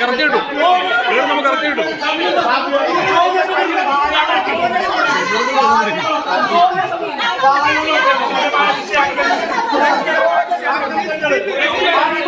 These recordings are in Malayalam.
കറക്റ്റ് കിട്ടും നമുക്ക് കറക്റ്റ് കിട്ടും അതിന്റെ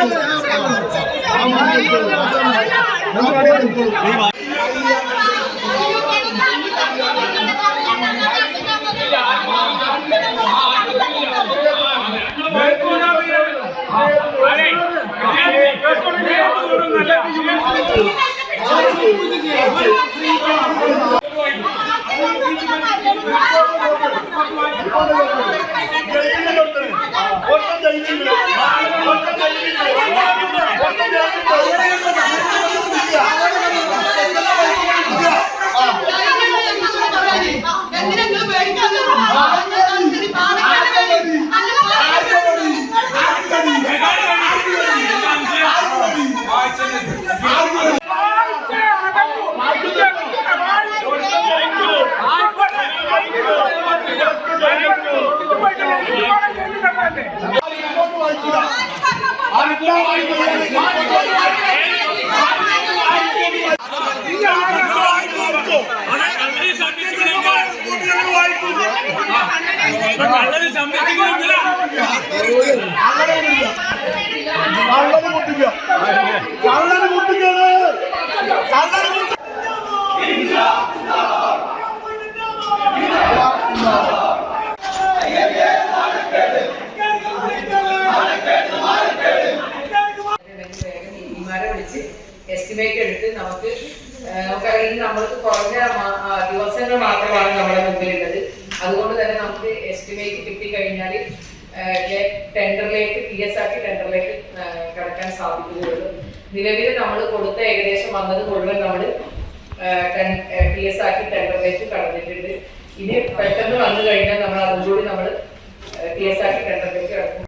ഒട്ടും കള്ളന് മുട്ടില്ല കള്ളന് മുട്ടിക്കാണ് കള്ളന് ഇമാരെ വിളിച്ച് എസ്റ്റിമേറ്റ് എടുത്ത് നമുക്ക് നമുക്കറിയാം നമ്മൾക്ക് കുറഞ്ഞ ദിവസങ്ങൾ മാത്രമാണ് നമ്മുടെ മുമ്പിലുള്ളത്. അതുകൊണ്ട് തന്നെ നമുക്ക് എസ്റ്റിമേറ്റ് കിട്ടിക്കഴിഞ്ഞാൽ ടെൻഡറിലേക്ക് പി എസ് ആക്കി ടെൻഡറിലേക്ക് കിടക്കാൻ സാധിക്കുകയുള്ളൂ. നിലവിൽ നമ്മൾ കൊടുത്ത ഏകദേശം വന്നത് മുഴുവൻ നമ്മൾ പി എസ് ആക്കി ടെൻഡറിലേക്ക് കടന്നിട്ടുണ്ട്. ഇനി പെട്ടെന്ന് വന്നു കഴിഞ്ഞാൽ നമ്മൾ അതും കൂടി നമ്മൾ പി എസ് ആക്കി ടെൻഡറിലേക്ക് കിടക്കും.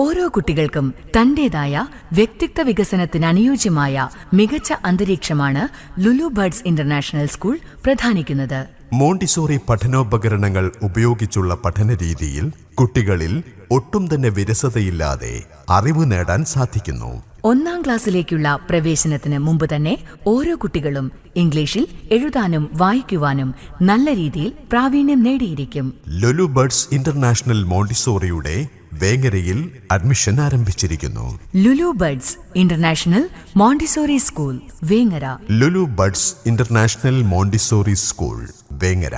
ഓരോ കുട്ടികൾക്കും തന്റേതായ വ്യക്തിത്വ വികസനത്തിന് അനുയോജ്യമായ മികച്ച അന്തരീക്ഷമാണ് ലുലു ബർഡ്സ് ഇന്റർനാഷണൽ സ്കൂൾ പ്രധാനിക്കുന്നത്. മോണ്ടിസോറി പഠനോപകരണങ്ങൾ ഉപയോഗിച്ചുള്ള പഠന രീതിയിൽ കുട്ടികളിൽ ഒട്ടും തന്നെ വിരസതയില്ലാതെ അറിവ് നേടാൻ സാധിക്കുന്നു. ഒന്നാം ക്ലാസ്സിലേക്കുള്ള പ്രവേശനത്തിന് മുമ്പ് തന്നെ ഓരോ കുട്ടികളും ഇംഗ്ലീഷിൽ എഴുതാനും വായിക്കുവാനും നല്ല രീതിയിൽ പ്രാവീണ്യം നേടിയിരിക്കും. ലുലു ബർഡ്സ് ഇന്റർനാഷണൽ മോണ്ടിസോറിയുടെ വേങ്ങരയിൽ അഡ്മിഷൻ ആരംഭിച്ചിരിക്കുന്നു. Lulu buds international Montessori school Vengara. Lulu buds international Montessori school. Vengara